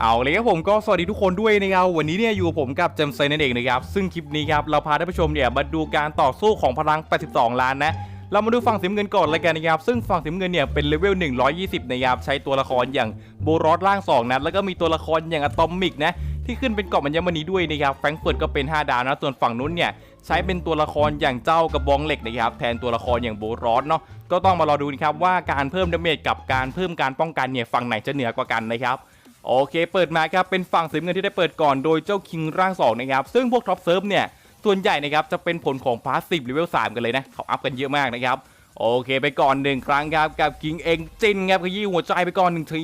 เอาเลยครับผมก็สวัสดีทุกคนด้วยนะครับวันนี้เนี่ยอยู่ผมกับเจมส์ไซนั่นเองนะครับซึ่งคลิปนี้ครับเราพาท่านผู้ชมเนี่ยมาดูการต่อสู้ของพลัง 82 ล้านนะเรามาดูฝั่งสีน้ำเงินก่อนเลยกันนะครับซึ่งฝั่งสีน้ำเงินเนี่ยเป็นเลเวล 120 นะครับใช้ตัวละครอย่างโบรอสล่าง2นะแล้วก็มีตัวละครอย่างอะตอมิกนะที่ขึ้นเป็นเกาะมัญมณีด้วยนะครับแฟรงก์เฟิร์ตก็เป็น 5 ดาวนะส่วนฝั่งนู้นเนี่ยใช้เป็นตัวละครอย่างเจ้ากระบองเหล็กนะครับแทนตัวละครอย่างโบรอสเนาะก็ต้องมารอดูนะครับว่าการเพิ่มดาเมจกับการเพิ่มการป้องกันเนี่ยฝั่งไหนจะเหนือกว่ากันนะครับ โอเค เปิดมาครับเป็นฝั่งสีเงินที่ได้เปิดก่อนโดยเจ้าคิงร่าง2นะครับซึ่งพวกท็อปเซิร์ฟเนี่ยส่วนใหญ่นะครับจะเป็นผลของพาสซีฟเลเวล3กันเลยนะเขาอัพกันเยอะมากนะครับโอเคไปก่อนหนึ่งครั้งครับกับคิงเองจินครับขยี้หัวใจไปก่อนหนึ่งที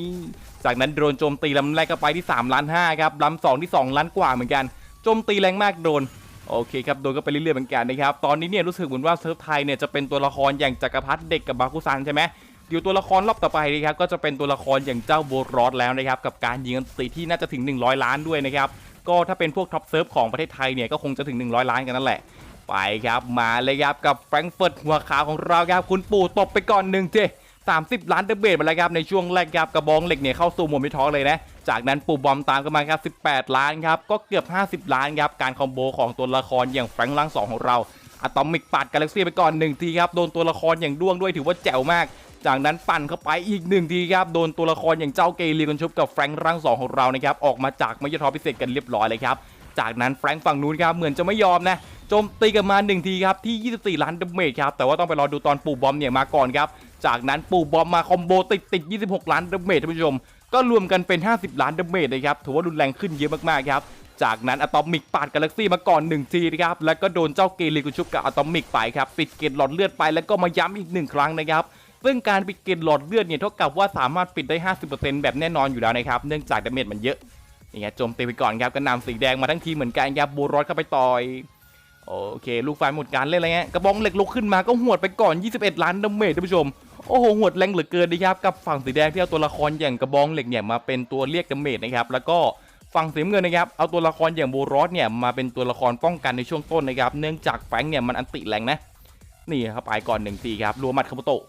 จากนั้นโดนโจมตีลำแรกก็ไปที่3ล้าน5ครับลำสองที่ 2 ล้านกว่าเหมือนกันโจมตีแรงมากโดนโอเคครับโดนก็ไปเรื่อยๆเหมือนกันนะครับตอนนี้เนี่ยรู้สึกเหมือนว่าเซิร์ฟไทยเนี่ยจะเป็นตัวละครอย่างจักรพรรดิเด็กกับ บาคุซันใช่ไหม เดี๋ยวตัวละครรอบต่อไปนะครับก็จะเป็นตัวละครอย่างเจ้าโบรอสแล้วนะครับกับการยิงอันตีที่น่าจะถึง 100 ล้านด้วยนะครับก็ถ้าเป็นพวกท็อปเซิร์ฟของประเทศไทยเนี่ยก็คงจะถึง 100 ล้านกันนั่นแหละ ไปครับมาเลยครับกับแฟรงก์เฟิร์ตหัวขาวของเราครับคุณปู่ตบไปก่อนหนึ่งเจ30 ล้านเดเบตมาแล้วครับในช่วงแรกครับกระบองเหล็กเนี่ยเข้าสู่หมวดมิท้องเลยนะ จากนั้นปู่บอมตามกันมาครับ18 ล้านครับก็เกือบ 50 ล้านครับการคอมโบของตัวละครอย่างแฟรงค์ล่างสองของเราอะตอมิกปัดกาแล็กซี่ไปก่อนหนึ่งทีครับโดนตัวละครอย่างด้วงด้วยถือว่าแจ๋วมาก จากนั้นปั่นเข้าไปอีกหนึ่งทีครับ โดนตัวละครอย่างเจ้าเกลียกันชุบกับแฟรงค์ร่างสองของเรานะครับ ออกมาจากมายทอพิเศษกันเรียบร้อยเลยครับ จากนั้นแฟรงค์ฝั่งนู้นครับ เหมือนจะไม่ยอมนะโจมตีกันมาหนึ่งทีครับที่ 24 ล้านดาเมจครับ แต่ว่าต้องไปรอดูตอนปู่บอมเนี่ยมาก่อนครับ จากนั้นปู่บอมมาคอมโบติดติด 26 ล้านดาเมจท่านผู้ชม ก็รวมกันเป็น 50 ล้านดาเมจเลยครับ ถือว่ารุนแรงขึ้นเยอะมากๆครับ จากนั้นอะตอมิกปาดกาแล็กซี่มาก่อน 1 ทีนะครับ แล้วก็โดนเจ้าเกลีกุชุบกับอะตอมิกไปครับ ปิดเกตหลอดเลือดไปแล้วก็มาย้ำอีกหนึ่งครั้งนะครับ ซึ่งการปิดเกตหลอดเลือดเนี่ยเท่ากับว่าสามารถปิดได้ 50%แบบแน่นอนอยู่แล้วนะครับ เนื่องจากดาเมจมันเยอะนี่ไงโจมตีไปก่อนครับก็นำสีแดงมาทั้งทีเหมือนกันครับบูรอสเข้าไปต่อยโอเค ลูกไฟหมดการเล่นอะไรเงี้ยกระบองเหล็กลุกขึ้นมาก็หวดไปก่อน 21 ล้านดาเมจท่านผู้ชมโอ้โหหวดแรงเหลือเกินนะครับกับฝั่งสีแดงที่เอาตัวละครอย่างกระบองเหล็กเนี่ยมาเป็นตัวเรียกดาเมจนะครับแล้วก็ฝั่งสีเงินนะครับเอาตัวละครอย่างบูรอสเนี่ยมาเป็นตัวละครป้องกันในช่วงต้นนะครับเนื่องจากแฟงเนี่ยมันอันติแรงนะนี่ครับไปก่อนหนึ่งทีครับรัวมัดคาโมโตะ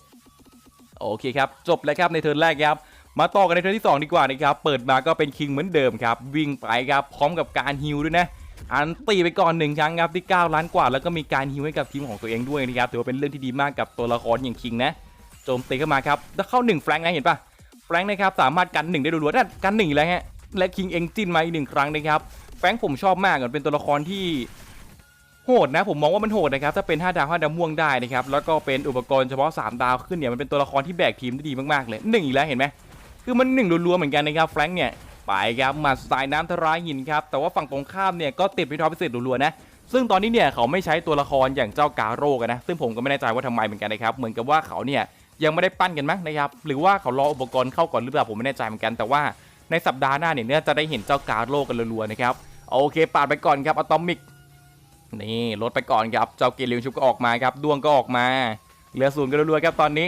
โอเคครับ จบแล้วครับในเทิร์นแรกครับ มาต่อกันในเทิร์นที่ 2 ดีกว่านะครับ เปิดมาก็เป็นคิงเหมือนเดิมครับ วิ่งไปครับพร้อมกับการฮิวด้วยนะอันตีไปก่อนหนึ่งครั้งครับที่9ล้านกว่า แล้วก็มีการฮิวให้กับทีมของตัวเองด้วยนะครับถือว่าเป็นเรื่องที่ดีมากกับตัวละครอย่างคิงนะโจมตีเข้ามาครับแล้วเข้า1แฟรงค์นะเห็นปะแฟรงค์นะครับสามารถกันหนึ่งได้รัวๆนั่นกันหนึ่งอีกแล้วฮะและคิงเองจิ้นมาอีกหนึ่งครั้งนะครับแฟรงค์ผมชอบมากมันเป็นตัวละครที่ โหดนะผมมองว่ามันโหดนะครับถ้าเป็น 5 ดาว 5 ดาวม่วงได้นะครับแล้วก็เป็นอุปกรณ์เฉพาะ 3 ดาวขึ้นเนี่ยมันเป็นตัวละครที่แบกทีมได้ดีมากๆเลยหนึ่งอีกแล้วเห็นไหมคือมันหนึ่งรัวๆเหมือนกันนะครับแฟรงค์เนี่ยไปครับมาสายน้ำทรายหินครับแต่ว่าฝั่งตรงข้ามเนี่ยก็ติดพิทอพิเศษรัวๆนะซึ่งตอนนี้เนี่ยเขาไม่ใช้ตัวละครอย่างเจ้ากาโร่กันนะซึ่งผมก็ไม่แน่ใจว่าทำไมเหมือนกันนะครับเหมือนกับว่าเขาเนี่ยยังไม่ได้ปั้นกันมั้งนะครับหรือว่าเขารออุปกรณ์เข้าก่อนหรือเปล่าผมไม่แน่ใจเหมือนกันแต่ว่าในสัปดาห์หน้าเนี่ยจะได้เห็นเจ้ากาโร่กันรัวๆนะครับโอเคปาดไปก่อนครับอะตอมิก นี่ลดไปก่อนครับ เจ้าเกลิวชุบก็ออกมาครับดวงก็ออกมาเหลือศูนย์กันรัวๆครับตอนนี้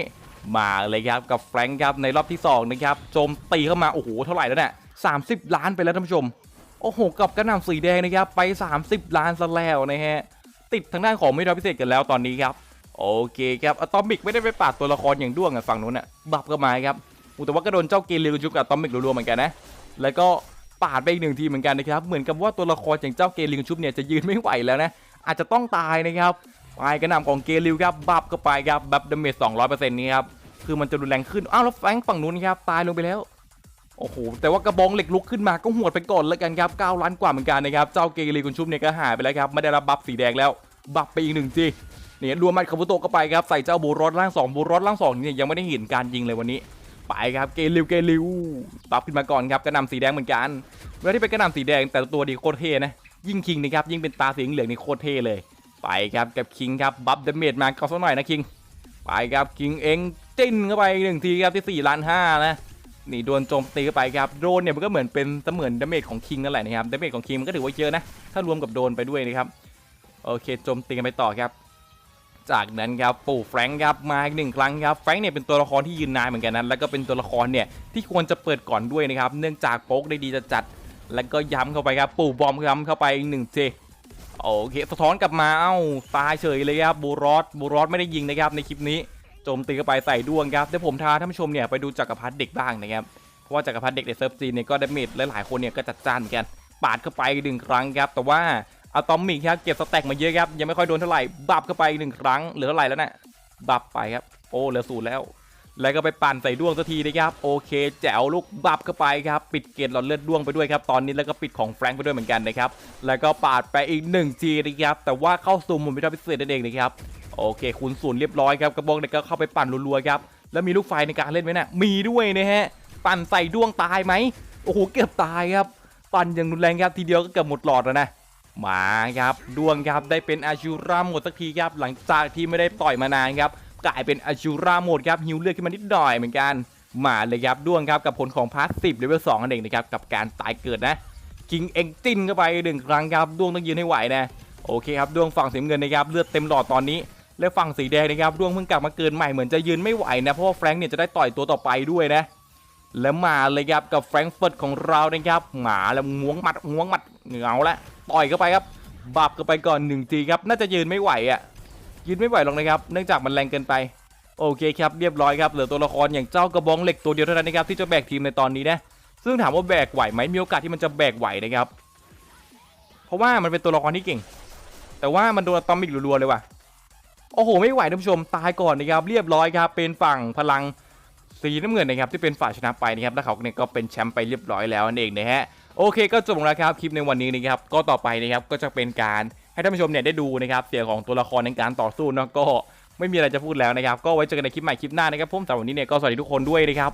มาเลยครับกับแฟรงค์ครับในรอบที่2นะครับโจมตีเข้ามาโอ้โหเท่าไหร่แล้วเนี่ย30ล้านไปแล้วท่านผู้ชม โอ้โหกับกระหน่ำสีแดงนะครับไป 30 ล้านซะแล้วนะฮะติดทางด้านของมิตรพิเศษกันแล้วตอนนี้ครับโอเคครับอะตอมิกไม่ได้ไปปาดตัวละครอย่างด้วงอะฝั่งนู้นอะบับก็มาครับอูแต่ว่าก็โดนเจ้าเกลิวชุบกับอะตอมิกรัวๆเหมือนกันนะแล้วก็ ปาดไปอีกหนึ่งทีเหมือนกันนะครับ เหมือนกับว่าตัวละครอย่างเจ้าเกลิวชุบเนี่ยจะยืนไม่ไหวแล้วนะ อาจจะต้องตายนะครับไปกระหน่ำของเกลิวครับ บับก็ไปครับแบบดาเมจ200%นี้ครับ คือมันจะรุนแรงขึ้น อ้าวแล้วแฟงฝั่งนู้นครับ ตายลงไปแล้ว โอ้โห แต่ว่ากระบองเหล็กลุกขึ้นมาก็หวดไปก่อนแล้วกันครับ9ล้านกว่าเหมือนกันนะครับ เจ้าเกลีกุนชุบเนี่ยก็หายไปแล้วครับ ไม่ได้รับบัฟสีแดงแล้ว บัฟไปอีกหนึ่งทีเนี่ยรวมมัดคาบุโตะก็ไปครับ ใส่เจ้าบูรอดล่าง2บูรอดล่าง2เนี่ยยังไม่ได้เห็นการยิงเลยวันนี้ ไปครับเกลิวเกลิวบัฟขึ้นมาก่อนครับกระนำสีแดงเหมือนกันเวลาที่เป็นกระนำสีแดงแต่ตัวดีโคตรเท่นะยิ่งคิงนะครับยิ่งเป็นตาสีเหลืองนี่โคตรเท่เลย ไปครับกับคิงครับบัฟเดเมจมาเขาสักหน่อยนะคิงไปครับคิงเองจิ้นเข้าไปหนึ่งทีครับที่4ล้านห้านะนี่โดนโจมตีเข้าไปครับโดนเนี่ยมันก็เหมือนเป็นเสมือนดาเมจของคิงนั่นแหละนะครับดาเมจของคิงมันก็ถือว่าเยอะนะถ้ารวมกับโดนไปด้วยนะครับโอเคโจมตีกันไปต่อครับ จากนั้นครับปู่แฟรงค์ครับมาอีกหนึ่งครั้งครับแฟรงค์เนี่ยเป็นตัวละครที่ยืนนานเหมือนกันนะแล้วก็เป็นตัวละครเนี่ยที่ควรจะเปิดก่อนด้วยนะครับเนื่องจากโป๊กได้ดีจะจัด แล้วก็ย้ำเข้าไปครับปู่บอมย้ำเข้าไปอีกหนึ่งเจโอเคสะท้อนกลับมาเอ้าตายเฉยเลยครับบูรอสบูรอสไม่ได้ยิงนะครับในคลิปนี้โจมตีเข้าไปใส่ดวงครับเดี๋ยวผมทาท่านผู้ชมเนี่ยไปดูจักรพรรดิเด็กบ้างนะครับเพราะว่าจักรพรรดิเด็กในเซิร์ฟจีนเนี่ยก็ดาเมจหลายๆคนเนี่ยก็จัดจ้านเหมือนกันปาดเข้าไปหนึ่งครั้งครับแต่ว่า อะตอมิกครับเก็บสแต็กมาเยอะครับยังไม่ค่อยโดนเท่าไหร่บับเข้าไปอีกหนึ่งครั้งเหลือเท่าไหร่แล้วนะบับไปครับโอ้เหลือศูนย์แล้ว แล้วก็ไปปั่นใส่ด้วงสักทีนะครับโอเค แจ๋วลูกบับเข้าไปครับปิดเกตหลอดเลือดด้วงไปด้วยครับตอนนี้แล้วก็ปิดของแฟรงค์ไปด้วยเหมือนกันนะครับแล้วก็ปาดไปอีก1ทีนะครับแต่ว่าเข้าสู่มุมพิทักษ์พิเศษนั่นเองนะครับโอเคคูณศูนย์เรียบร้อยครับกระบอกเนี่ยก็เข้าไปปั่นรัวๆครับแล้วมีลูกไฟในการเล่นไหมนะ่ะมีด้วยนะฮะปั่นใส่ด้วงตายไหมโอ้โหเกือบตายครับปั่นอย่างรุนแรงครับทีเดียวก็เกือบหมดหลอดแล้วนะ มาครับดวงครับได้เป็นอาชูราหมดสักทีครับหลังจากที่ไม่ได้ต่อยมานานครับกลายเป็นอาชูราหมดครับฮิวเลือดขึ้นมานิดหน่อยเหมือนกันมาเลยครับดวงครับกับผลของพาร์ทสิบเลเวลสองนั่นเองนะครับกับการตายเกิดนะกิงเอ็งจิ้นเข้าไปหนึ่งครั้งครับดวงต้องยืนให้ไหวนะโอเคครับดวงฝั่งสีเงินนะครับเลือดเต็มหลอดตอนนี้ และฝั่งสีแดงนะครับดวงเพิ่งกลับมาเกินใหม่เหมือนจะยืนไม่ไหวนะเพราะว่าแฟรงค์เนี่ยจะได้ต่อยตัวต่อไปด้วยนะแล้วมาเลยครับกับแฟรงก์เฟิร์ตของเรานะครับหมาแล้วงวงมัดงวงมัดเหงาละ ต่อยเข้าไปครับบับเข้าไปก่อนหนึ่งทีครับน่าจะยืนไม่ไหวอะยืนไม่ไหวหรอกนะครับเนื่องจากมันแรงเกินไปโอเคครับเรียบร้อยครับเหลือตัวละครอย่างเจ้ากระบองเหล็กตัวเดียวเท่านั้นนะครับที่จะแบกทีมในตอนนี้นะซึ่งถามว่าแบกไหวไหมมีโอกาสที่มันจะแบกไหวนะครับ เพราะว่ามันเป็นตัวละครที่เก่ง แต่ว่ามันโดนอะตอมิกรัวๆเลยว่ะโอ้โหไม่ไหวท่านผู้ชมตายก่อนนะครับเรียบร้อยครับเป็นฝั่งพลังสีน้ำเงินนะครับที่เป็นฝ่ายชนะไปนะครับแล้วเขาเนี่ยก็เป็นแชมป์ไปเรียบร้อยแล้วนั่นเองนะฮะ โอเคก็จบลงแล้วครับคลิปในวันนี้นะครับก็ต่อไปนะครับก็จะเป็นการให้ท่านผู้ชมเนี่ยได้ดูนะครับเสียงของตัวละครในการต่อสู้เนาะก็ไม่มีอะไรจะพูดแล้วนะครับ ก็ไว้เจอกันในคลิปใหม่คลิปหน้านะครับผมสำหรับวันนี้เนี่ยก็สวัสดีทุกคนด้วยนะครับ